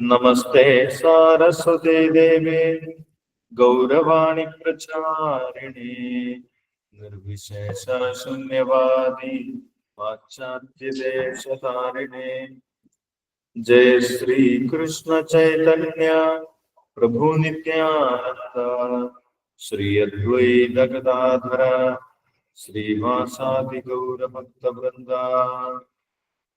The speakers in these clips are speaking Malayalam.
नमस्ते सारस्वते देवे, गौरवाणि प्रचारिणे निर्विशेष शून्यवादी पाश्चात्य देशतारिणे जय श्री कृष्ण चैतन्य, प्रभु नित्यानंद श्री अद्वैत गदाधर श्रीवासादि गौर भक्त वृंदा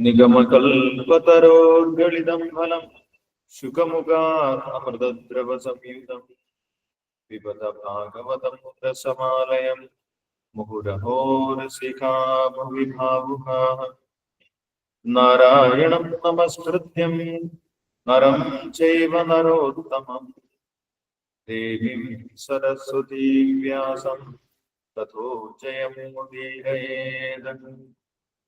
निगमकल्पतरोर्गलितं फलं शुकमुखामृतद्रवसंयुतं पिबतभागवतं रसमालयं मुहुरहोरसिखाभुविभावुकाः। नारायणं नमस्कृत्यं। नरं चैव नरोत्तमम्। देवीं सरस्वती व्यासं। तथो जयमुदीरयेद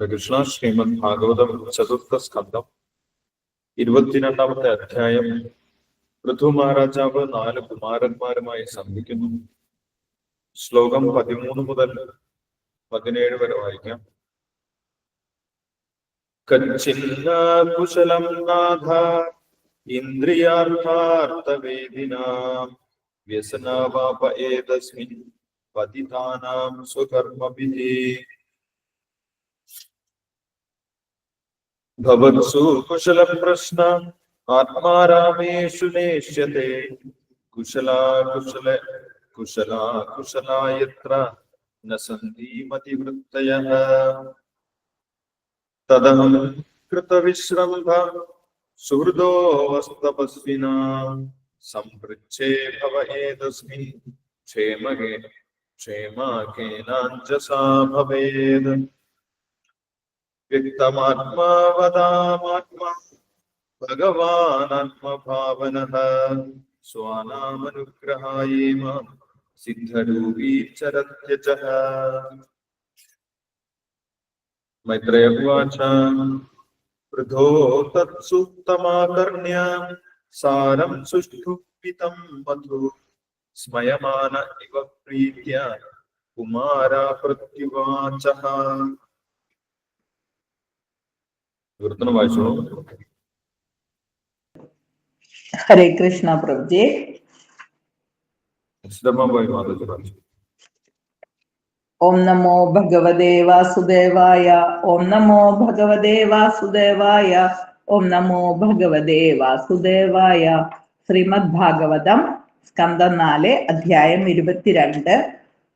കൃഷ്ണ ശ്രീമദ് ഭാഗവതം ചതുർത്ഥ സ്കന്ധം ഇരുപത്തിരണ്ടാമത്തെ അധ്യായം. പൃഥു മഹാരാജാവ് നാല് കുമാരന്മാരുമായി സന്ധിക്കുന്നു. ശ്ലോകം പതിമൂന്ന് മുതൽ പതിനേഴ് വരെ വായിക്കാം. കച്ചില്ല കുശലം നാഥ ഇന്ദ്രിയാർത്ഥാർത്ഥവേദിന വ്യസനാവാപ ഏതസ്മിൻ പതിതാനാം സ്വകർമ്മഭിः ഭവത്സു കുശല പ്രശ്ന ആത്മാരാമേഷു നേഷ്യത്തെ കുശലാ കുശല കുശലാ കുശലായത്ര നസന്തിമതിവൃത്തയ തദഹം കൃതവിശ്രംഭ സുഹൃദോ വസ്തപസ്വിന സംപൃച്ഛേ ഭവ ഏതസ്മിൻ ക്ഷേമകേ ക്ഷേമാകേനാഞ്ജസാ ഭവേത് व्यक्तमात्मा वदामात्मा भगवानात्मभावनः, स्वानामनुग्रहाये माँ, सिद्धरूपी मैत्रेय उवाच तत्सूक्तमाकर्ण्य सारं सुष्ठुपितं मधु स्मयमान इव प्रीत्या कुमारा प्रत्युवाचः കീർത്തനം വായിച്ചോളൂ. ഹരേ കൃഷ്ണ പ്രഭുജി. ഓം നമോ ഭഗവതേ വാസുദേവായ ഓം നമോ ഭഗവതേ വാസുദേവായ ഓം നമോ ഭഗവതേ വാസുദേവായ. ശ്രീമദ് ഭാഗവതം സ്കന്ധം നാല് അധ്യായം ഇരുപത്തിരണ്ട്.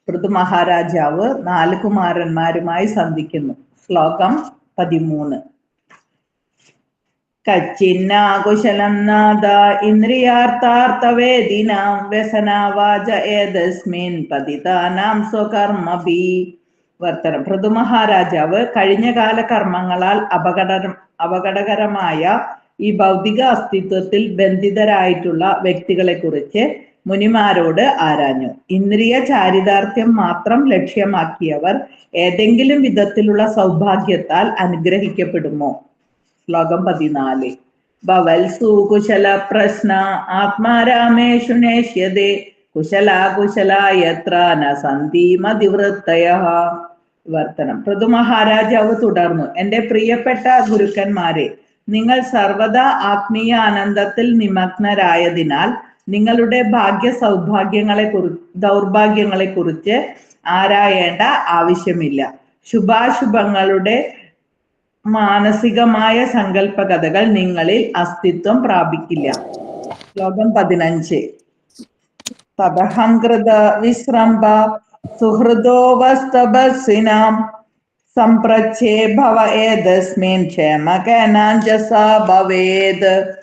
പൃഥു മഹാരാജാവ് നാല് കുമാരന്മാരുമായി സന്ധിക്കുന്നു. ശ്ലോകം പതിമൂന്ന്. കച്ചിന്നാകുശലം നാദ ഇന്ദ്രിയാർത്ഥാർത്ഥവേദിനാം വ്യസനാവാച ഏതസ്മിൻ പതിതാനാം സ്വകർമ്മഭി. വർത്തനം. പ്രതുമഹാരാജാവ് മഹാരാജാവ് കഴിഞ്ഞകാല കർമ്മങ്ങളാൽ അപകട അപകടകരമായ ഈ ഭൗതിക അസ്തിത്വത്തിൽ ബന്ധിതരായിട്ടുള്ള വ്യക്തികളെ കുറിച്ച് മുനിമാരോട് ആരാഞ്ഞു. ഇന്ദ്രിയ ചാരിതാർത്ഥ്യം മാത്രം ലക്ഷ്യമാക്കിയവർ ഏതെങ്കിലും വിധത്തിലുള്ള സൗഭാഗ്യത്താൽ അനുഗ്രഹിക്കപ്പെടുമോ? ശ്ലോകം പതിനാല്. ഭവൽസു കുശല പ്രശ്ന ആത്മാരാമേഷു നേഷ്യതേ കുശലാകുശലായത്ര ന സന്ധി മതിവൃത്തയ വർത്തനം പ്രതു മഹാരാജാവ് തുടർന്നു. എന്റെ പ്രിയപ്പെട്ട ഗുരുക്കന്മാരെ നിങ്ങൾ സർവദാ ആത്മീയ ആനന്ദത്തിൽ നിമഗ്നരായതിനാൽ നിങ്ങളുടെ ഭാഗ്യ സൗഭാഗ്യങ്ങളെ കുറി ദൗർഭാഗ്യങ്ങളെ കുറിച്ച് ആരായേണ്ട ആവശ്യമില്ല. ശുഭാശുഭങ്ങളുടെ മാനസികമായ സങ്കല്പകഥകൾ നിങ്ങളിൽ അസ്തിത്വം പ്രാപിക്കില്ല. ശ്ലോകം പതിനഞ്ച്. തപഹംകൃത വിശ്രംഭ സുഹൃദോവസ്തപസ്സിനാം സംപ്രച്ഛേ ഭവ ഏതസ്മിൻ ക്ഷേമകനാഞ്ചസ ഭവേത്.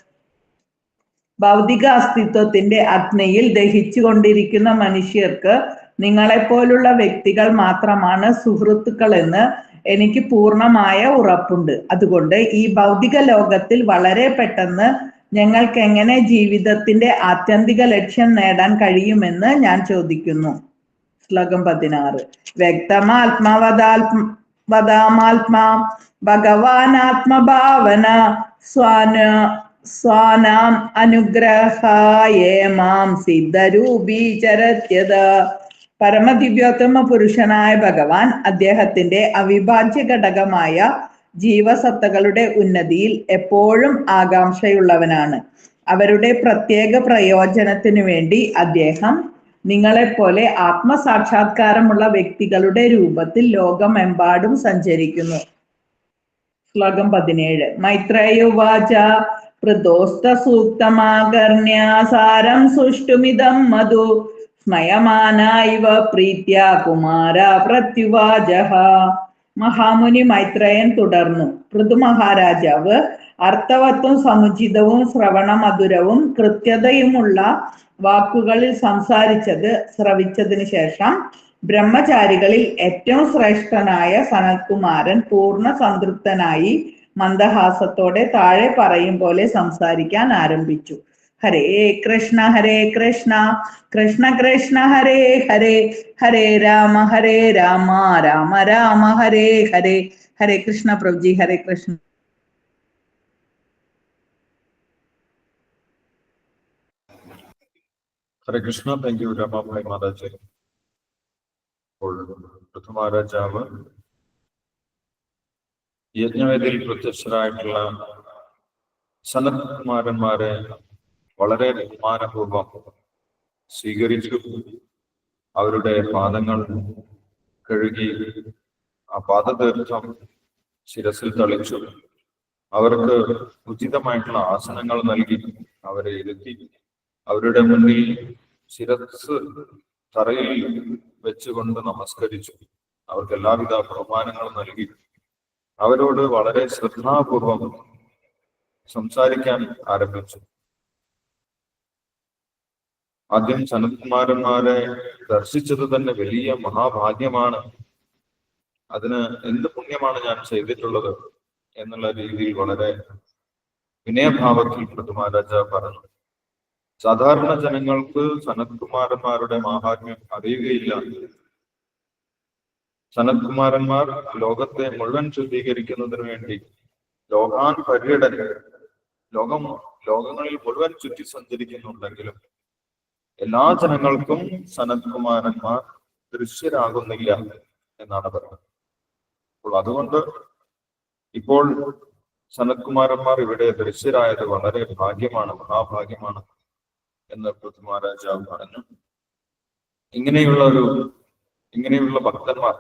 ഭൗതിക അസ്തിത്വത്തിന്റെ അഗ്നിയിൽ ദഹിച്ചു കൊണ്ടിരിക്കുന്ന മനുഷ്യർക്ക് നിങ്ങളെപ്പോലുള്ള വ്യക്തികൾ മാത്രമാണ് സുഹൃത്തുക്കൾ എന്ന് എനിക്ക് പൂർണമായ ഉറപ്പുണ്ട്. അതുകൊണ്ട് ഈ ഭൗതിക ലോകത്തിൽ വളരെ പെട്ടെന്ന് ഞങ്ങൾക്ക് എങ്ങനെ ജീവിതത്തിന്റെ ആത്യന്തിക ലക്ഷ്യം നേടാൻ കഴിയുമെന്ന് ഞാൻ ചോദിക്കുന്നു. ശ്ലോകം പതിനാറ്. വ്യക്തമാത്മവദാത്മ ഭഗവാൻ ഭഗവാനാത്മഭാവന സ്വാന സ്വാനാം അനുഗ്രഹായേ മാം സിദ്ധരൂപീ ചരത്യത പരമദിവ്യോത്തമ പുരുഷനായ ഭഗവാൻ അദ്ദേഹത്തിന്റെ അവിഭാജ്യ ഘടകമായ ജീവസത്തകളുടെ ഉന്നതിയിൽ എപ്പോഴും ആകാംക്ഷയുള്ളവനാണ്. അവരുടെ പ്രത്യേക പ്രയോജനത്തിനു വേണ്ടി അദ്ദേഹം നിങ്ങളെപ്പോലെ ആത്മസാക്ഷാത്കാരമുള്ള വ്യക്തികളുടെ രൂപത്തിൽ ലോകമെമ്പാടും സഞ്ചരിക്കുന്നു. ശ്ലോകം പതിനേഴ്. മൈത്രേയുവാച പ്രദോസ്ത സൂക്തമാകർണ്യാസാരം സുഷ്ടുമിതം മധു. ഇവ പ്രീത്യ കുമാര പ്രത്യുവാചഹ. മഹാമുനി മൈത്രയൻ തുടർന്നു. പൃഥു മഹാരാജാവ് അർത്ഥവത്വം സമുചിതവും ശ്രവണ മധുരവും കൃത്യതയുമുള്ള വാക്കുകളിൽ സംസാരിച്ചത് ശ്രവിച്ചതിന് ശേഷം ബ്രഹ്മചാരികളിൽ ഏറ്റവും ശ്രേഷ്ഠനായ സനത്കുമാരൻ പൂർണ സംതൃപ്തനായി മന്ദഹാസത്തോടെ താഴെ പറയും പോലെ സംസാരിക്കാൻ ആരംഭിച്ചു. ഹരേ കൃഷ്ണ ഹരേ കൃഷ്ണ കൃഷ്ണ കൃഷ്ണ ഹരേ ഹരേ ഹരേ രാമ ഹരേ രാമ രാമ രാമ ഹരേ ഹരേ ഹരേ കൃഷ്ണ പ്രഭുജി ഹരേ കൃഷ്ണ ഹരേ കൃഷ്ണ താങ്ക് യു രമാഭായ് മാതാജി അപ്പോൾ പൃഥ്വരാജാവ് യജ്ഞവേദിയിൽ പ്രത്യക്ഷരായിട്ടുള്ള സനത്കുമാരന്മാരെ വളരെ ബഹുമാനപൂർവം സ്വീകരിച്ചു. അവരുടെ പാദങ്ങൾ കഴുകി ആ പാദതീർത്ഥം ശിരസിൽ തളിച്ചു. അവർക്ക് ഉചിതമായിട്ടുള്ള ആസനങ്ങൾ നൽകി അവരെ ഇരുത്തി. അവരുടെ മുന്നിൽ ശിരസ് തറയിൽ വെച്ചുകൊണ്ട് നമസ്കരിച്ചു. അവർക്ക് എല്ലാവിധ ബഹുമാനങ്ങളും നൽകി. അവരോട് വളരെ ശ്രദ്ധാപൂർവം സംസാരിക്കാൻ ആരംഭിച്ചു. ആദ്യം സനത്കുമാരന്മാരെ ദർശിച്ചത് തന്നെ വലിയ മഹാഭാഗ്യമാണ്. അതിന് എന്ത് പുണ്യമാണ് ഞാൻ ചെയ്തിട്ടുള്ളത് എന്നുള്ള രീതിയിൽ വളരെ വിനയഭാവത്തിൽ പൃഥുമാരാജ പറഞ്ഞു. സാധാരണ ജനങ്ങൾക്ക് സനത്കുമാരന്മാരുടെ മാഹാത്മ്യം അറിയുകയില്ല. സനത്കുമാരന്മാർ ലോകത്തെ മുഴുവൻ ശുദ്ധീകരിക്കുന്നതിന് വേണ്ടി ലോകാൻ പര്യടൻ ലോകം ലോകങ്ങളിൽ മുഴുവൻ ചുറ്റി സഞ്ചരിക്കുന്നുണ്ടെങ്കിലും എല്ലാ ജനങ്ങൾക്കും സനത്കുമാരന്മാർ ദൃശ്യരാകുന്നില്ല എന്നാണ് പറയുന്നത് അപ്പോൾ അതുകൊണ്ട് ഇപ്പോൾ സനത്കുമാരന്മാർ ഇവിടെ ദൃശ്യരായത് വളരെ ഭാഗ്യമാണ് മഹാഭാഗ്യമാണ് എന്ന് പൃഥ്വിമഹാരാജാവ് പറഞ്ഞു. ഇങ്ങനെയുള്ള ഒരു ഇങ്ങനെയുള്ള ഭക്തന്മാർ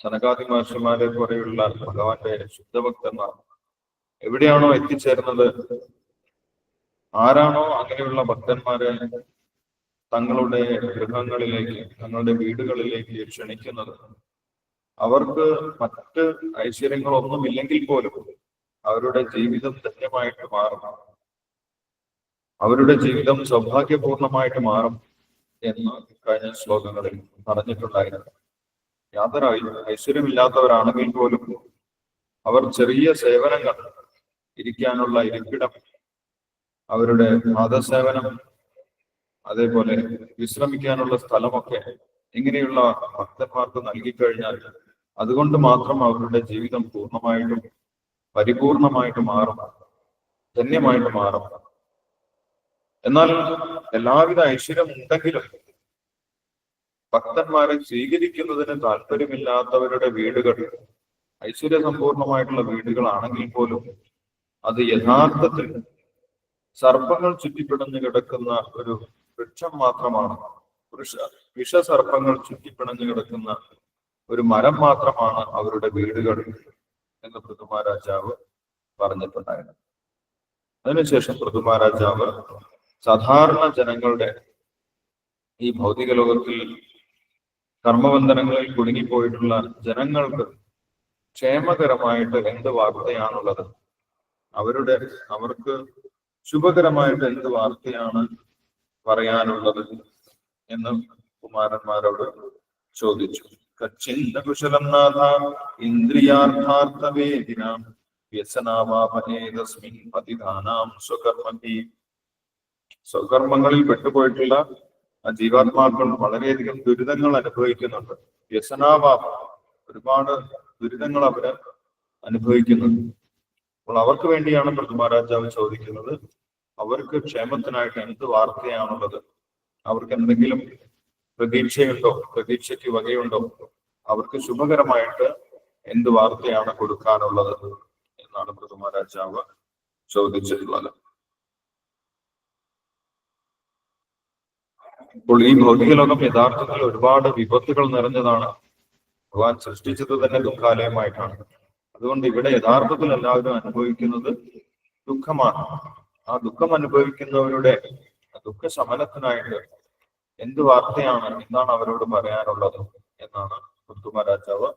സനകാദി മഹർഷിമാരെ പോലെയുള്ള ഭഗവാന്റെ ശുദ്ധഭക്തന്മാർ എവിടെയാണോ എത്തിച്ചേർന്നത്? ആരാണോ അങ്ങനെയുള്ള ഭക്തന്മാരെ തങ്ങളുടെ ഗൃഹങ്ങളിലേക്ക് തങ്ങളുടെ വീടുകളിലേക്ക് ക്ഷണിക്കുന്നത്. അവർക്ക് മറ്റ് ഐശ്വര്യങ്ങളൊന്നും ഇല്ലെങ്കിൽ പോലും അവരുടെ ജീവിതം ധന്യമായിട്ട് മാറും അവരുടെ ജീവിതം സൗഭാഗ്യപൂർണമായിട്ട് മാറും എന്ന് കഴിഞ്ഞ ശ്ലോകങ്ങളിൽ പറഞ്ഞിട്ടുണ്ടായിരുന്നു. യാതൊരു ഐശ്വര്യമില്ലാത്തവരാണെങ്കിൽ പോലും അവർ ചെറിയ സേവനങ്ങൾ ഇരിക്കാനുള്ള ഇരിപ്പിടം അവരുടെ പാദസേവനം അതേപോലെ വിശ്രമിക്കാനുള്ള സ്ഥലമൊക്കെ ഇങ്ങനെയുള്ള ഭക്തന്മാർക്ക് നൽകിക്കഴിഞ്ഞാൽ അതുകൊണ്ട് മാത്രം അവരുടെ ജീവിതം പൂർണമായിട്ടും പരിപൂർണമായിട്ട് മാറും ധന്യമായിട്ട് മാറും. എന്നാൽ എല്ലാവിധ ഐശ്വര്യം ഉണ്ടെങ്കിലും ഭക്തന്മാരെ സ്വീകരിക്കുന്നതിന് താല്പര്യമില്ലാത്തവരുടെ വീടുകൾ ഐശ്വര്യ സമ്പൂർണമായിട്ടുള്ള വീടുകളാണെങ്കിൽ പോലും അത് യഥാർത്ഥത്തിൽ സർപ്പങ്ങൾ ചുറ്റിപ്പിടഞ്ഞു കിടക്കുന്ന ഒരു വൃക്ഷം മാത്രമാണ്. വൃഷ വിഷസർപ്പങ്ങൾ ചുറ്റിപ്പിണഞ്ഞു കിടക്കുന്ന ഒരു മരം മാത്രമാണ് അവരുടെ വീടുകൾ എന്ന് പൃഥ്വിരാജാവ് പറഞ്ഞിട്ടുണ്ടായിരുന്നു അതിനുശേഷം പൃഥ്വിരാജാവ് സാധാരണ ജനങ്ങളുടെ ഈ ഭൗതിക ലോകത്തിൽ കർമ്മബന്ധനങ്ങളിൽ കുടുങ്ങിപ്പോയിട്ടുള്ള ജനങ്ങൾക്ക് ക്ഷേമകരമായിട്ട് എന്ത് വാർത്തയാണുള്ളത്? അവരുടെ അവർക്ക് ശുഭകരമായിട്ട് എന്ത് വാർത്തയാണ് പറയാനുള്ളത് എന്ന് കുമാരന്മാരോട് ചോദിച്ചു. കച്ചിന്ത കുശലം നാഥ ഇന്ദ്രിയാർത്ഥാർത്ഥവേദിന വ്യസനാവാപനേതസ്മിൻ പതിദാനാം സ്വകർമ്മി സ്വകർമ്മങ്ങളിൽ പെട്ടുപോയിട്ടുള്ള ആ ജീവാത്മാക്കൾ വളരെയധികം ദുരിതങ്ങൾ അനുഭവിക്കുന്നുണ്ട്. വ്യസനാവാപ ഒരുപാട് ദുരിതങ്ങൾ അവർ അനുഭവിക്കുന്നുണ്ട്. അപ്പോൾ അവർക്ക് വേണ്ടിയാണ് പ്രതിമാരാജാവ് ചോദിക്കുന്നത്. അവർക്ക് ക്ഷേമത്തിനായിട്ട് എന്ത് വാർത്തയാണുള്ളത്? അവർക്ക് എന്തെങ്കിലും പ്രതീക്ഷയുണ്ടോ? പ്രതീക്ഷയ്ക്ക് വകയുണ്ടോ? അവർക്ക് ശുഭകരമായിട്ട് എന്ത് വാർത്തയാണ് കൊടുക്കാനുള്ളത് എന്നാണ് പ്രഥമരാജാവ് ചോദിച്ചിട്ടുള്ളത്. അപ്പോൾ ഈ ഭൗതിക ലോകം യഥാർത്ഥത്തിൽ ഒരുപാട് വിപത്തുകൾ നിറഞ്ഞതാണ്. ഭഗവാൻ സൃഷ്ടിച്ചത് തന്നെ ദുഃഖാലയമായിട്ടാണ്. അതുകൊണ്ട് ഇവിടെ യഥാർത്ഥത്തിൽ എല്ലാവരും അനുഭവിക്കുന്നത് ദുഃഖമാണ്. ആ ദുഃഖം അനുഭവിക്കുന്നവരുടെ ദുഃഖ ശമനത്തിനായിട്ട് എന്ത് വാർത്തയാണ് എന്താണ് അവരോട് പറയാനുള്ളത് എന്നാണ് പൃഥ്വിരാജാവ്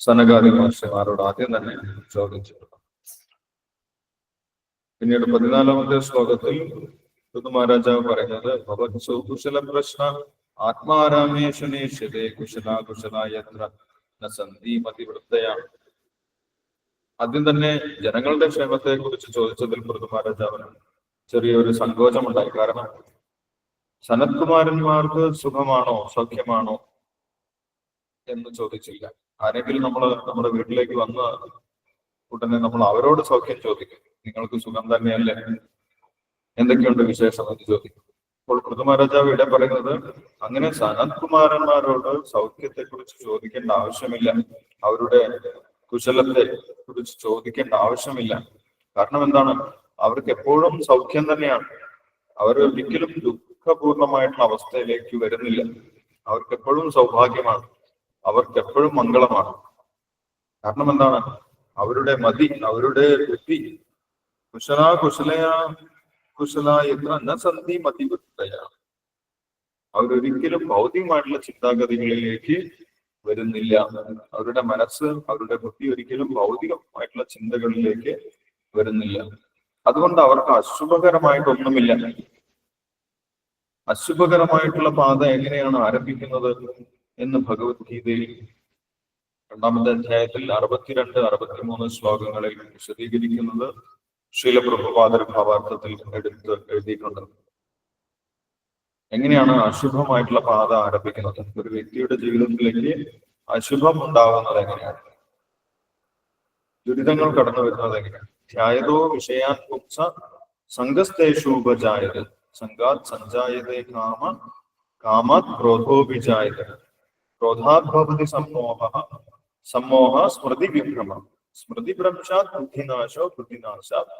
സനകാരി മഹർഷിമാരോട് ആദ്യം തന്നെ ചോദിച്ചത് പിന്നീട് പതിനാലാമത്തെ ശ്ലോകത്തിൽ പൃഥ്വിരാജാവ് പറയുന്നത് ഭവത് സുകുശല പ്രശ്ന ആത്മാരാമേഷനേഷ്യതേ കുശല കുശല യത്ര ന സന്ധി മതിവൃത്തയാണ് ആദ്യം തന്നെ ജനങ്ങളുടെ ക്ഷേമത്തെ കുറിച്ച് ചോദിച്ചതിൽ പൃഥ്വിരാജാവിന് ചെറിയൊരു സങ്കോചമുണ്ടായി. കാരണം സനത്കുമാരന്മാർക്ക് സുഖമാണോ സൗഖ്യമാണോ എന്ന് ചോദിച്ചില്ല. ആരെങ്കിലും നമ്മൾ നമ്മുടെ വീട്ടിലേക്ക് വന്ന് ഉടനെ നമ്മൾ അവരോട് സൗഖ്യം ചോദിക്കും. നിങ്ങൾക്ക് സുഖം തന്നെയല്ലേ? എന്തൊക്കെയുണ്ട് വിശേഷം എന്ന് ചോദിക്കും. അപ്പോൾ പ്രതിമാരാജാവ് ഇവിടെ പറയുന്നത് അങ്ങനെ സനത്കുമാരന്മാരോട് സൗഖ്യത്തെ കുറിച്ച് ചോദിക്കേണ്ട ആവശ്യമില്ല. അവരുടെ കുശലത്തെ കുറിച്ച് ചോദിക്കേണ്ട ആവശ്യമില്ല. കാരണം എന്താണ്? അവർക്ക് എപ്പോഴും സൗഖ്യം തന്നെയാണ്. അവർ ഒരിക്കലും ദുഃഖപൂർണമായിട്ടുള്ള അവസ്ഥയിലേക്ക് വരുന്നില്ല. അവർക്ക് എപ്പോഴും സൗഭാഗ്യമാണ്. അവർക്ക് എപ്പോഴും മംഗളമാണ്. കാരണം എന്താണ്? അവരുടെ മതി അവരുടെ ബുദ്ധി. കുശല കുശലയ കുശല എത്ര ന സന്ധി മതിവൃത്തയാണ് അവരൊരിക്കലും ഭൗതികമായിട്ടുള്ള ചിന്താഗതികളിലേക്ക് വരുന്നില്ല. അവരുടെ മനസ്സ് അവരുടെ ബുദ്ധി ഒരിക്കലും ഭൗതികമായിട്ടുള്ള ചിന്തകളിലേക്ക് വരുന്നില്ല. അതുകൊണ്ട് അവർക്ക് അശുഭകരമായിട്ടൊന്നുമില്ല. അശുഭകരമായിട്ടുള്ള പാത എങ്ങനെയാണ് ആരംഭിക്കുന്നത് എന്ന് ഭഗവത്ഗീതയിൽ രണ്ടാമത്തെ അധ്യായത്തിൽ അറുപത്തിരണ്ട് അറുപത്തിമൂന്ന് ശ്ലോകങ്ങളിൽ വിശദീകരിക്കുന്നത് ശീലപ്രഭുപാദർ ഭാവാർത്ഥത്തിൽ എടുത്ത് എഴുതിയിട്ടുണ്ട്. എങ്ങനെയാണ് അശുഭമായിട്ടുള്ള പാത ആരംഭിക്കുന്നത്? ഒരു വ്യക്തിയുടെ ജീവിതത്തിലേക്ക് അശുഭം ഉണ്ടാവുന്നത് എങ്ങനെയാണ്? ദുരിതങ്ങൾ കടന്നു വരുന്നത് എങ്ങനെയാണ്? ധ്യായതോ വിഷയാൻ പുംസ സംഘസ്തേഷൂപജായത് സംഘാത് സഞ്ജായതേ കാമ കാമാത് ക്രോധോപിജായത് ക്രോധാത് ഭവതി സമ്മോഹ സമ്മോഹ സ്മൃതി വിഭ്രമ സ്മൃതി ഭ്രംശാത് ബുദ്ധിനാശോ ബുദ്ധിനാശാത്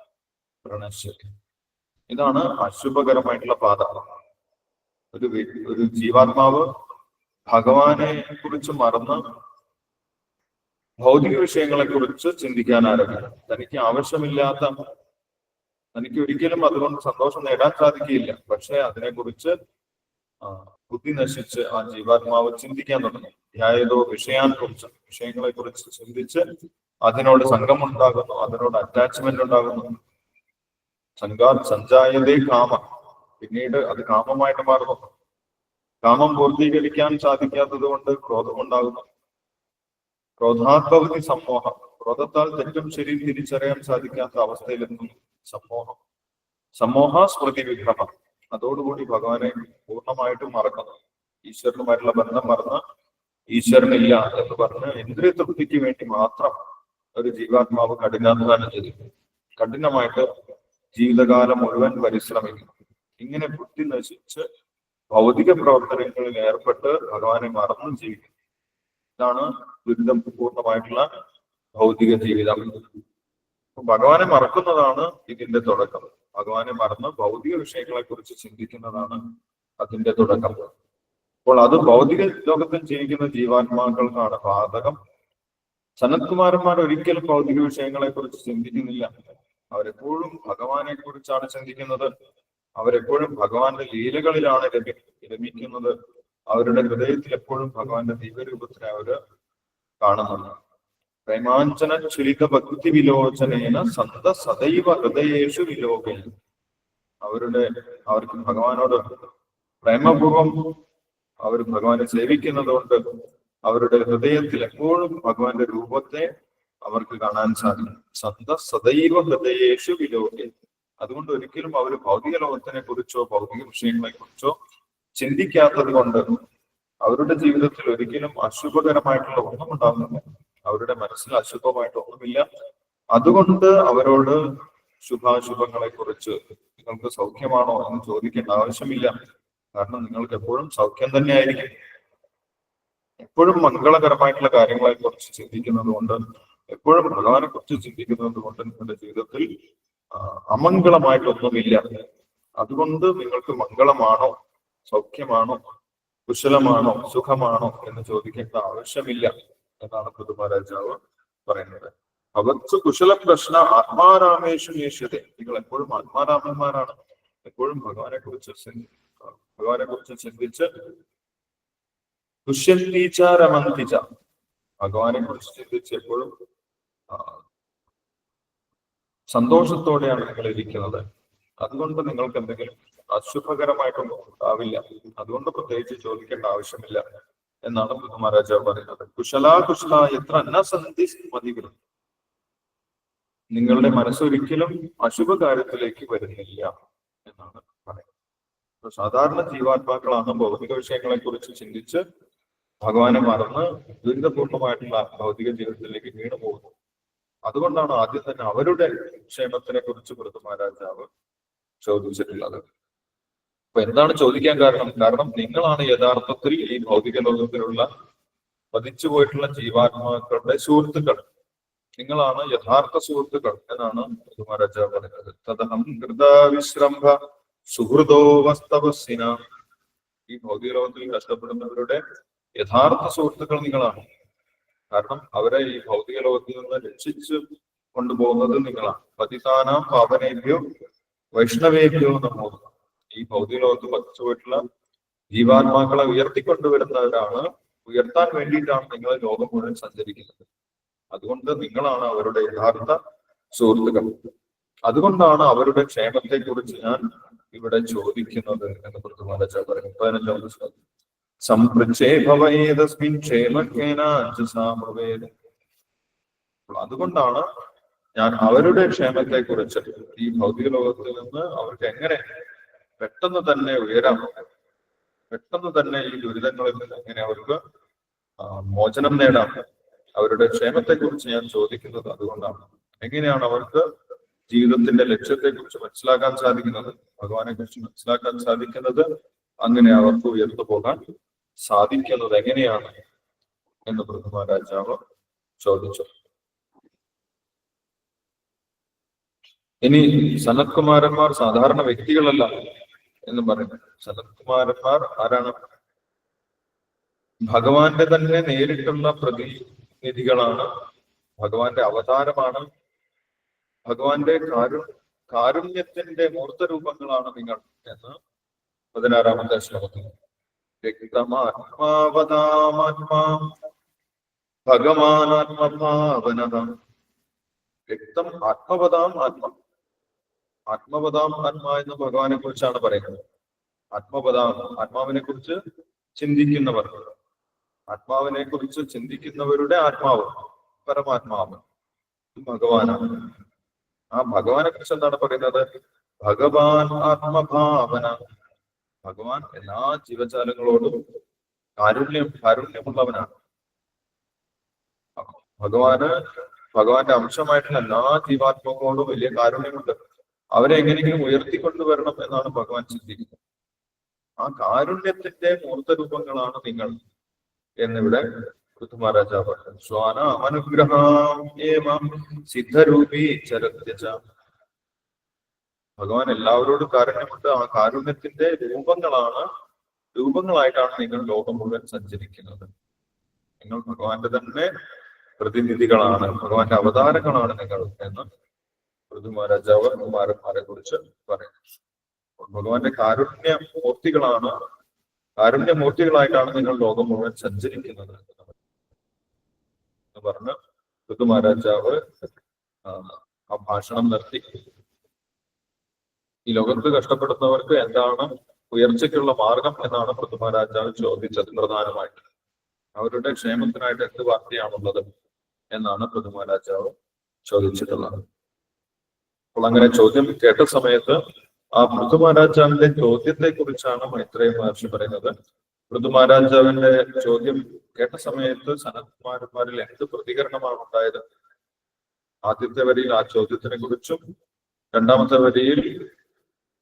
പ്രണശ്യതി. ഇതാണ് അശുഭകരമായിട്ടുള്ള പാത. ഒരു ഒരു ജീവാത്മാവ് ഭഗവാനെ കുറിച്ച് മറന്ന് ഭൗതിക വിഷയങ്ങളെ കുറിച്ച് ചിന്തിക്കാൻ ആരംഭിക്കും തനിക്ക് ആവശ്യമില്ലാത്ത തനിക്ക് ഒരിക്കലും അതുകൊണ്ട് സന്തോഷം നേടാൻ സാധിക്കില്ല പക്ഷെ അതിനെക്കുറിച്ച് കുറിച്ച് ബുദ്ധി നശിച്ച് ആ ജീവാത്മാവ് ചിന്തിക്കാൻ തുടങ്ങും. ധ്യായതോ വിഷയാൻ കുറിച്ച് വിഷയങ്ങളെ കുറിച്ച് ചിന്തിച്ച് അതിനോട് സംഘമുണ്ടാകുന്നു അതിനോട് അറ്റാച്ച്മെന്റ് ഉണ്ടാകുന്നു. സംഘാ സഞ്ചായതേ കാമ. പിന്നീട് അത് കാമമായിട്ട് മാറുന്നു. കാമം പൂർത്തീകരിക്കാൻ സാധിക്കാത്തത് കൊണ്ട് ക്രോധം ഉണ്ടാകുന്നു. ക്രോധാത്ഭവതി സമ്മോഹം. ക്രോധത്താൽ തെറ്റും ശരിയും തിരിച്ചറിയാൻ സാധിക്കാത്ത അവസ്ഥയിലെത്തുന്നു സമ്മോഹം. സമ്മോഹ സ്മൃതി വിഗ്രഹം അതോടുകൂടി ഭഗവാനെ പൂർണമായിട്ടും മറക്കുന്നു. ഈശ്വരനുമായിട്ടുള്ള ബന്ധം മറന്ന് ഈശ്വരനില്ല എന്ന് പറഞ്ഞ് ഇന്ദ്രിയ തൃപ്തിക്ക് വേണ്ടി മാത്രം ഒരു ജീവാത്മാവ് കഠിനാധ്വാനം ചെയ്തു. കഠിനമായിട്ട് ജീവിതകാലം മുഴുവൻ പരിശ്രമിക്കുന്നു. ഇങ്ങനെ ബുദ്ധി നശിച്ച് ഭൗതിക പ്രവർത്തനങ്ങളിൽ ഏർപ്പെട്ട് ഭഗവാനെ മറന്നു ജീവിക്കുന്നു ഇതാണ് ദുരിതം പൂർണമായിട്ടുള്ള ഭൗതിക ജീവിതം. ഭഗവാനെ മറക്കുന്നതാണ് ഇതിന്റെ തുടക്കം. ഭഗവാനെ മറന്ന് ഭൗതിക വിഷയങ്ങളെ കുറിച്ച് ചിന്തിക്കുന്നതാണ് അതിന്റെ തുടക്കം. അപ്പോൾ അത് ഭൗതിക ലോകത്തിൽ ജീവിക്കുന്ന ജീവാത്മാക്കൾക്കാണ് ബാധകം. സനത്കുമാരന്മാർ ഒരിക്കലും ഭൗതിക വിഷയങ്ങളെ കുറിച്ച് ചിന്തിക്കുന്നില്ല. അവരെപ്പോഴും ഭഗവാനെ കുറിച്ചാണ് ചിന്തിക്കുന്നത്. അവരെപ്പോഴും ഭഗവാന്റെ ലീലകളിലാണ് രമി രമിക്കുന്നത് അവരുടെ ഹൃദയത്തിൽ എപ്പോഴും ഭഗവാന്റെ ദൈവരൂപത്തിനെ അവർ കാണുന്നുണ്ട്. പ്രേമാഞ്ചന ചുരിത ഭക്തി വിലോചനേന സന്ത സദൈവ ഹൃദയേഷു വിലോക അവരുടെ അവർക്ക് ഭഗവാനോട് പ്രേമപൂർവം അവർ ഭഗവാനെ സേവിക്കുന്നത് കൊണ്ട് അവരുടെ ഹൃദയത്തിൽ എപ്പോഴും ഭഗവാന്റെ രൂപത്തെ അവർക്ക് കാണാൻ സാധിക്കും. സന്ത സദൈവ ഹൃദയേഷു വിലോകെ അതുകൊണ്ട് ഒരിക്കലും അവർ ഭൗതിക ലോകത്തിനെ കുറിച്ചോ ഭൗതിക വിഷയങ്ങളെ കുറിച്ചോ ചിന്തിക്കാത്തത് കൊണ്ട് അവരുടെ ജീവിതത്തിൽ ഒരിക്കലും അശുഭകരമായിട്ടുള്ള ഒന്നും ഉണ്ടാകുന്നില്ല. അവരുടെ മനസ്സിൽ അശുഭമായിട്ട് ഒന്നുമില്ല. അതുകൊണ്ട് അവരോട് ശുഭാശുഭങ്ങളെ കുറിച്ച് നിങ്ങൾക്ക് സൗഖ്യമാണോ എന്ന് ചോദിക്കേണ്ട ആവശ്യമില്ല. കാരണം നിങ്ങൾക്ക് എപ്പോഴും സൗഖ്യം തന്നെയായിരിക്കും. എപ്പോഴും മംഗളകരമായിട്ടുള്ള കാര്യങ്ങളെ കുറിച്ച് ചിന്തിക്കുന്നത് കൊണ്ട് എപ്പോഴും ഭഗവാനെ കുറിച്ച് ചിന്തിക്കുന്നത് കൊണ്ട് നിങ്ങളുടെ ജീവിതത്തിൽ അമംഗളമായിട്ടൊന്നുമില്ല. അതുകൊണ്ട് നിങ്ങൾക്ക് മംഗളമാണോ സൗഖ്യമാണോ കുശലമാണോ സുഖമാണോ എന്ന് ചോദിക്കേണ്ട ആവശ്യമില്ല എന്നാണ് പുതുമരാജാവ് പറയുന്നത്. ഭവത്സു കുശല പ്രശ്ന ആത്മാരാമേഷു നേഷ്യത നിങ്ങൾ എപ്പോഴും ആത്മാരാമന്മാരാണ്. എപ്പോഴും ഭഗവാനെ കുറിച്ച് ഭഗവാനെ കുറിച്ച് ചിന്തിച്ച് ദുഷ്യന്തീച്ചാരമന്തിച്ച ഭഗവാനെ കുറിച്ച് ചിന്തിച്ച് എപ്പോഴും സന്തോഷത്തോടെയാണ് നിങ്ങൾ ഇരിക്കുന്നത്. അതുകൊണ്ട് നിങ്ങൾക്ക് എന്തെങ്കിലും അശുഭകരമായിട്ടൊന്നും ഉണ്ടാവില്ല. അതുകൊണ്ട് പ്രത്യേകിച്ച് ചോദിക്കേണ്ട ആവശ്യമില്ല എന്നാണ് മഹാരാജാവ് പറയുന്നത്. കുശലാ കുശല എത്ര അന്നസന്ധി മതികളും നിങ്ങളുടെ മനസ്സൊരിക്കലും അശുഭ കാര്യത്തിലേക്ക് വരുന്നില്ല എന്നാണ് പറയുന്നത്. സാധാരണ ജീവാത്മാക്കളാണ് ഭൗതിക വിഷയങ്ങളെ കുറിച്ച് ചിന്തിച്ച് ഭഗവാനെ മറന്ന് ദുരിതപൂർണമായിട്ടുള്ള ഭൗതിക ജീവിതത്തിലേക്ക് വീണു പോകുന്നത് അതുകൊണ്ടാണ് ആദ്യം തന്നെ അവരുടെ ക്ഷേമത്തിനെ കുറിച്ച് മൃദു മഹാരാജാവ് ചോദിച്ചിട്ടുള്ളത്. അപ്പൊ എന്താണ് ചോദിക്കാൻ കാരണം? കാരണം നിങ്ങളാണ് യഥാർത്ഥത്തിൽ ഈ ഭൗതിക ലോകത്തിലുള്ള പതിച്ചു പോയിട്ടുള്ള ജീവാത്മാക്കളുടെ സുഹൃത്തുക്കൾ. നിങ്ങളാണ് യഥാർത്ഥ സുഹൃത്തുക്കൾ എന്നാണ് മഹാരാജാവ് പറയുന്നത്. തദഹം ഹൃദവിശ്രംഭ സുഹൃദോ വസ്തവസിന ഈ ഭൗതിക ലോകത്തിൽ കഷ്ടപ്പെടുന്നവരുടെ യഥാർത്ഥ സുഹൃത്തുക്കൾ നിങ്ങളാണ്. കാരണം അവരെ ഈ ഭൗതിക ലോകത്തിൽ നിന്ന് രക്ഷിച്ച് കൊണ്ടുപോകുന്നത് നിങ്ങളാണ്. പതിതാനാം പാപനേഭ്യോ വൈഷ്ണവേഭ്യോ നമോ. ഈ ഭൗതിക ലോകത്ത് പതിച്ചു പോയിട്ടുള്ള ജീവാത്മാക്കളെ ഉയർത്തിക്കൊണ്ടുവരുന്നവരാണ്. ഉയർത്താൻ വേണ്ടിയിട്ടാണ് നിങ്ങൾ ലോകം മുഴുവൻ സഞ്ചരിക്കുന്നത്. അതുകൊണ്ട് നിങ്ങളാണ് അവരുടെ യഥാർത്ഥ സുഹൃത്തുക്കൾ. അതുകൊണ്ടാണ് അവരുടെ ക്ഷേമത്തെ കുറിച്ച് ഞാൻ ഇവിടെ ചോദിക്കുന്നത് എന്ന് പ്രതിമാലച്ച പറയും പതിനഞ്ചാമത് ശ്ലോകം സംപൃച്ഛേ ഭവേതസ്മിൻ ക്ഷേമജ്ഞേനാഭവേദ അതുകൊണ്ടാണ് ഞാൻ അവരുടെ ക്ഷേമത്തെ കുറിച്ച് ഈ ഭൗതിക ലോകത്തിൽ നിന്ന് അവർക്ക് എങ്ങനെ പെട്ടെന്ന് തന്നെ ഉയരാം പെട്ടെന്ന് തന്നെ ഈ ദുരിതങ്ങളിൽ നിന്ന് എങ്ങനെ അവർക്ക് മോചനം നേടാം അവരുടെ ക്ഷേമത്തെ കുറിച്ച് ഞാൻ ചോദിക്കുന്നത് അതുകൊണ്ടാണ്. എങ്ങനെയാണ് അവർക്ക് ജീവിതത്തിന്റെ ലക്ഷ്യത്തെ കുറിച്ച് മനസ്സിലാക്കാൻ സാധിക്കുന്നത്? ഭഗവാനെ കുറിച്ച് മനസ്സിലാക്കാൻ സാധിക്കുന്നത് അങ്ങനെ അവർക്ക് ഉയർന്നു പോകാൻ സാധിക്കുന്നത് എങ്ങനെയാണ് എന്ന് പ്രഥമ രാജാവ് ചോദിച്ചു. ഇനി സനത്കുമാരന്മാർ സാധാരണ വ്യക്തികളല്ല എന്ന് പറയുന്നു. സനത്കുമാരന്മാർ ആരാണ്? ഭഗവാന്റെ തന്നെ നേരിട്ടുള്ള പ്രതിനിധികളാണ്. ഭഗവാന്റെ അവതാരമാണ്. ഭഗവാന്റെ കാരു കാരുണ്യത്തിന്റെ മൂർത്തരൂപങ്ങളാണ് നിങ്ങൾ എന്ന് പതിനാറാമത്തെ ശ്ലോകത്തിൽ വ്യക്തമാത്മാവതാമാത്മാ ഭഗവാനാത്മഭാവനത. വ്യക്തം ആത്മവതാം ആത്മ ആത്മപദാം ആത്മ എന്ന് ഭഗവാനെ കുറിച്ചാണ് പറയുന്നത്. ആത്മപദാം ആത്മാവിനെ കുറിച്ച് ചിന്തിക്കുന്നവർ. ആത്മാവിനെ കുറിച്ച് ചിന്തിക്കുന്നവരുടെ ആത്മാവ് പരമാത്മാവ്. ഭഗവാനാണ്. ആ ഭഗവാനെ കുറിച്ച് എന്താണ് പറയുന്നത്? ഭഗവാൻ ആത്മഭാവന. ഭഗവാൻ എല്ലാ ജീവജാലങ്ങളോടും കാരുണ്യം കാരുണ്യമുള്ളവനാണ്. ഭഗവാന് ഭഗവാന്റെ അംശമായിട്ടുള്ള എല്ലാ ജീവാത്മാക്കളോടും വലിയ കാരുണ്യമുണ്ട്. അവരെ എങ്ങനെയെങ്കിലും ഉയർത്തിക്കൊണ്ടുവരണം എന്നാണ് ഭഗവാൻ ചിന്തിക്കുന്നത്. ആ കാരുണ്യത്തിന്റെ മൂർത്തരൂപങ്ങളാണ് നിങ്ങൾ എന്നിവിടെ പൃഥ്വിരാജാവ് പറഞ്ഞു. സ്വാന അനുഗ്രഹം സിദ്ധരൂപി ചരത്യജ ഭഗവാൻ എല്ലാവരോടും കാരുണ്യമുണ്ട്. ആ കാരുണ്യത്തിന്റെ രൂപങ്ങളാണ് രൂപങ്ങളായിട്ടാണ് നിങ്ങൾ ലോകം മുഴുവൻ സഞ്ചരിക്കുന്നത്. നിങ്ങൾ ഭഗവാന്റെ തന്നെ പ്രതിനിധികളാണ് ഭഗവാന്റെ അവതാരങ്ങളാണ് നിങ്ങൾ എന്ന് പൃഥു മഹാരാജാവ് കുമാരന്മാരെ കുറിച്ച് പറയുന്നു ഭഗവാന്റെ കാരുണ്യ മൂർത്തികളാണ് കാരുണ്യമൂർത്തികളായിട്ടാണ് നിങ്ങൾ ലോകം മുഴുവൻ സഞ്ചരിക്കുന്നത് എന്ന് പറഞ്ഞ് പൃഥു മഹാരാജാവ് ആ, ആ ഭാഷണം നിർത്തി. ഈ ലോകത്ത് കഷ്ടപ്പെടുന്നവർക്ക് എന്താണ് ഉയർച്ചയ്ക്കുള്ള മാർഗം എന്നാണ് പൃഥു മഹാരാജാവ് ചോദിച്ചത് പ്രധാനമായിട്ട്. അവരുടെ ക്ഷേമത്തിനായിട്ട് എന്ത് വാർത്തയാണുള്ളത് എന്നാണ് പൃഥു ചോദിച്ചിട്ടുള്ളത്. അപ്പോൾ അങ്ങനെ ചോദ്യം കേട്ട സമയത്ത് ആ പൃഥു മഹാരാജാവിന്റെ ചോദ്യത്തെ കുറിച്ചാണ് മൈത്രേയ മഹർഷി പറയുന്നത്. പൃഥു ചോദ്യം കേട്ട സമയത്ത് സനത്കുമാരന്മാരിൽ എന്ത് പ്രതികരണമാണ് ഉണ്ടായത്? ആദ്യത്തെ വരിയിൽ ആ ചോദ്യത്തിനെ കുറിച്ചും രണ്ടാമത്തെ വരിയിൽ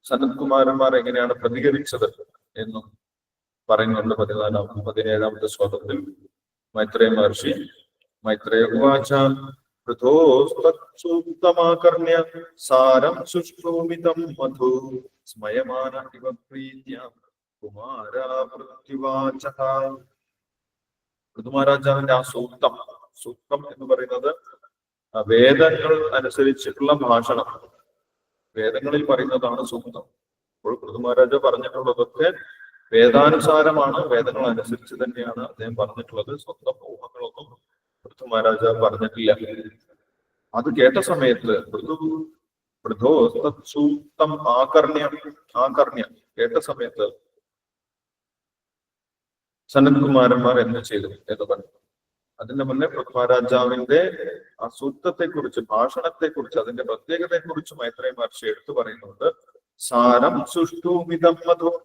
സനത്കുമാരന്മാർ എങ്ങനെയാണ് പ്രതികരിച്ചത് എന്നും പറയുന്നുണ്ട് പതിനാലാം പതിനേഴാമത്തെ ശ്ലോകത്തിൽ. മൈത്രേയ മഹർഷി മൈത്രേയ ഉവാച പൃഥോസ്തൂക്തമാകർണ്യ സാരം സുഷ്ഠൂമിതം മധു സ്മയമാന ഇവ പ്രീത്യ കുമാരാവൃത്തിവാച ഋതുമാരാജാവിന്റെ ആ സൂക്തം സൂക്തം എന്ന് പറയുന്നത് വേദങ്ങൾ അനുസരിച്ചിട്ടുള്ള ഭാഷണം. വേദങ്ങളിൽ പറയുന്നതാണ് സൂക്തം അപ്പോൾ ഋതുമഹാരാജ പറഞ്ഞിട്ടുള്ളതൊക്കെ വേദാനുസാരമാണ്. വേദങ്ങൾ അനുസരിച്ച് തന്നെയാണ് അദ്ദേഹം പറഞ്ഞിട്ടുള്ളത്. സ്വന്തം ഊഹങ്ങളൊന്നും പൃഥു മഹാരാജ പറഞ്ഞിട്ടില്ല. അത് കേട്ട സമയത്ത് പൃഥു പൃഥോ സൂക്തം ആകർണ്യം ആകർണ്യം കേട്ട സമയത്ത് സനത്കുമാരന്മാർ എന്ത് ചെയ്തു എന്ന് പറഞ്ഞു. അതിന്റെ മുന്നേ പത്മരാജാവിന്റെ ആ ഭാഷണത്തെ കുറിച്ച് അതിന്റെ പ്രത്യേകതയെ കുറിച്ച് മൈത്രേയ മഹർഷി എടുത്തു പറയുന്നുണ്ട്. സാരം സുഷ്ടുമിതം മധു.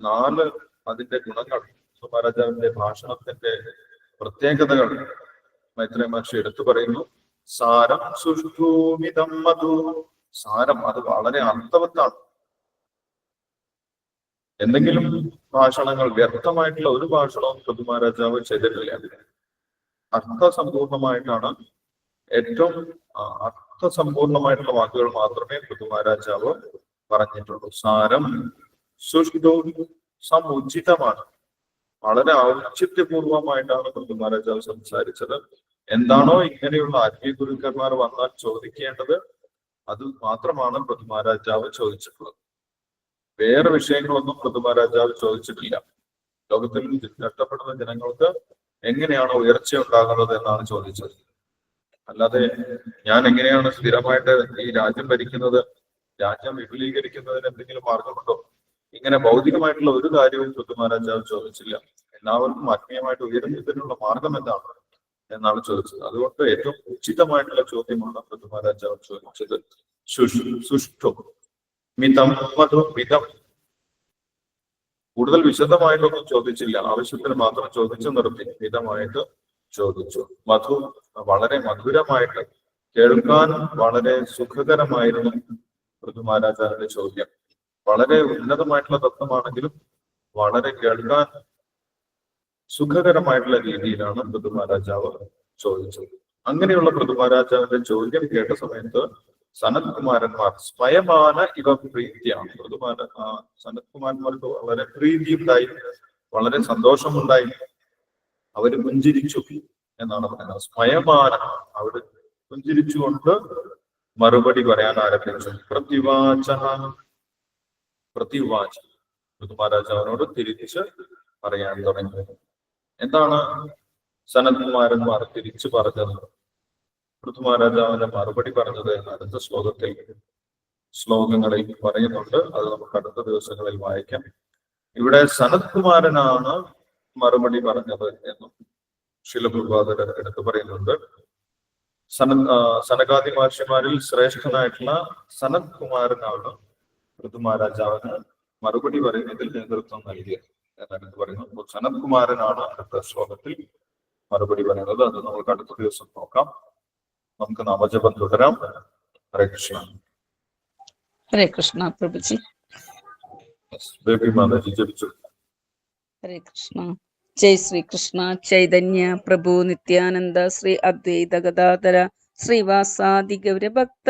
നാല് അതിന്റെ ഗുണങ്ങൾ പത്മരാജാവിന്റെ ഭാഷണത്തിന്റെ പ്രത്യേകതകൾ മൈത്രേയ മഹർഷി എടുത്തു പറയുന്നു. സാരം സുഷ്ടുമിതം മധു. സാരം അത് വളരെ അർത്ഥവത്താണ്. എന്തെങ്കിലും ഭാഷണങ്ങൾ വ്യക്തമായിട്ടുള്ള ഒരു ഭാഷണവും പൃഥു മഹാരാജാവ് ചെയ്തിട്ടില്ല. അർത്ഥസമ്പൂർണമായിട്ടാണ് ഏറ്റവും അർത്ഥസമ്പൂർണമായിട്ടുള്ള വാക്കുകൾ മാത്രമേ പൃഥു പറഞ്ഞിട്ടുള്ളൂ. സാരം സുഷ്ടവും സമുചിതമാണ്. വളരെ ഔചിത്യപൂർവമായിട്ടാണ് പൃഥു മഹാരാജാവ് സംസാരിച്ചത്. എന്താണോ ഇങ്ങനെയുള്ള ആത്മീയ ഗുരുക്കന്മാർ വന്നാൽ ചോദിക്കേണ്ടത് അത് മാത്രമാണ് പൃഥു ചോദിച്ചിട്ടുള്ളത്. വേറെ വിഷയങ്ങളൊന്നും പൃഥു ചോദിച്ചിട്ടില്ല. ലോകത്തിൽ നഷ്ടപ്പെടുന്ന ജനങ്ങൾക്ക് എങ്ങനെയാണ് ഉയർച്ച ഉണ്ടാകുന്നത് എന്നാണ് ചോദിച്ചത്. അല്ലാതെ ഞാൻ എങ്ങനെയാണ് സ്ഥിരമായിട്ട് ഈ രാജ്യം ഭരിക്കുന്നത് രാജ്യം വിപുലീകരിക്കുന്നതിന് എന്തെങ്കിലും മാർഗമുണ്ടോ? ഇങ്ങനെ ഭൗതികമായിട്ടുള്ള ഒരു കാര്യവും പൃഥു മഹാരാജാവ് ചോദിച്ചില്ല. എല്ലാവർക്കും ആത്മീയമായിട്ട് ഉയരുന്നതിനുള്ള മാർഗം എന്താണ് എന്നാണ് ചോദിച്ചത്. അതുകൊണ്ട് ഏറ്റവും ഉചിതമായിട്ടുള്ള ചോദ്യമാണ് പൃഥു മഹാരാജാവ് ചോദിച്ചത്. സുഷ് സുഷ്ടു മിതം മധു മിതം കൂടുതൽ വിശദമായിട്ടൊന്നും ചോദിച്ചില്ല. ആവശ്യത്തിന് മാത്രം ചോദിച്ചു നിർത്തി. മിതമായിട്ട് ചോദിച്ചു. മധു വളരെ മധുരമായിട്ട് കേൾക്കാൻ വളരെ സുഖകരമായിരുന്നു പൃഥു മഹാരാജാവിന്റെ ചോദ്യം. വളരെ ഉന്നതമായിട്ടുള്ള തത്വമാണെങ്കിലും വളരെ കേൾക്കാൻ സുഖകരമായിട്ടുള്ള രീതിയിലാണ് പൃഥു മഹാരാജാവ് ചോദിച്ചത്. അങ്ങനെയുള്ള പൃഥു മഹാരാജാവിന്റെ ചോദ്യം കേട്ട സമയത്ത് സനത് കുമാരന്മാർ സ്വയമാന ഇവ പ്രീതിയാണ് സനത് കുമാരന്മാർക്ക് വളരെ പ്രീതി ഉണ്ടായി വളരെ സന്തോഷമുണ്ടായി. അവർ പുഞ്ചിരിച്ചു എന്നാണ് പറയുന്നത്. സ്വയമാന അവർ പുഞ്ചിരിച്ചുകൊണ്ട് മറുപടി പറയാൻ ആരംഭിച്ചു. പ്രതിവാച പ്രതിവാച. ഋതുമാരാജാവിനോട് തിരിച്ച് പറയാൻ തുടങ്ങി. എന്താണ് സനത്കുമാരന്മാർ തിരിച്ചു പറഞ്ഞത്? ഋതുമഹാരാജാവിന്റെ മറുപടി പറഞ്ഞത് അടുത്ത ശ്ലോകത്തിൽ ശ്ലോകങ്ങളിൽ പറയുന്നുണ്ട്. അത് നമുക്ക് അടുത്ത ദിവസങ്ങളിൽ വായിക്കാം. ഇവിടെ സനത്കുമാരനാണ് മറുപടി പറഞ്ഞത് എന്നും ശിലപ്രഭാതർ എടുത്തു പറയുന്നുണ്ട്. സന സനകാദി മഹർഷിമാരിൽ ശ്രേഷ്ഠനായിട്ടുള്ള സനത് കുമാരനാണ് പൃഥുമാരാജാവിന് മഹാരാജാവിന് മറുപടി പറയുന്നതിൽ നേതൃത്വം നൽകിയത് എന്നാണ് പറയുന്നു സനത് കുമാരനാണ് അടുത്ത ശ്ലോകത്തിൽ മറുപടി പറയുന്നത്. അത് നമുക്ക് അടുത്ത ദിവസം നോക്കാം. നമുക്ക് നാമജപം തുടരാം. ഹരേ കൃഷ്ണ. ഹരേ കൃഷ്ണ പ്രഭുജി. ബേബി മാതാജി ജപിച്ചു. ഹരേ കൃഷ്ണ. ജയ് ശ്രീ കൃഷ്ണ ചൈതന്യ പ്രഭു നിത്യാനന്ദ ശ്രീ അദ്വൈത ഗദാധര ശ്രീവാസാദി ഗൗരഭക്ത